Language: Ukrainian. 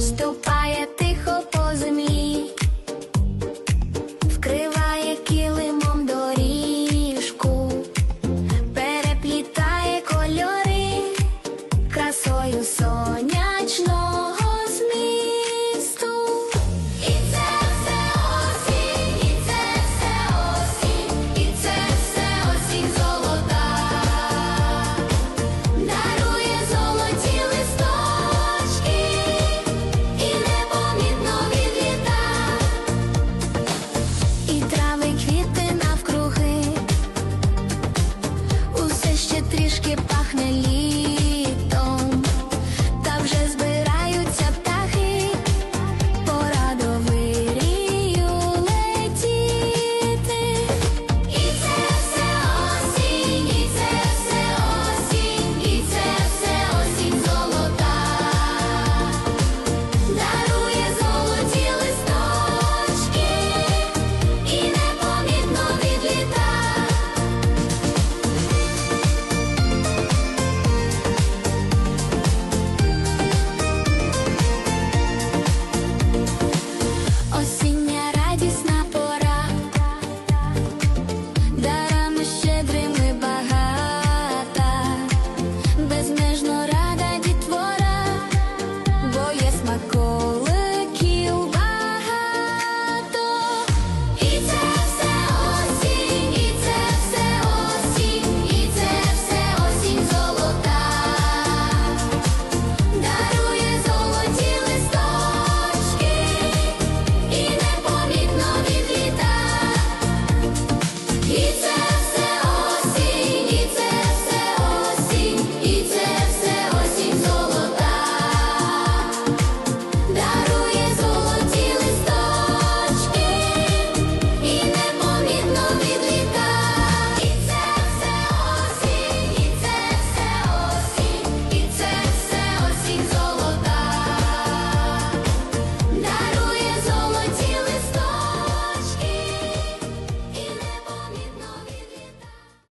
ступає тихо по землі. шишки пахнули.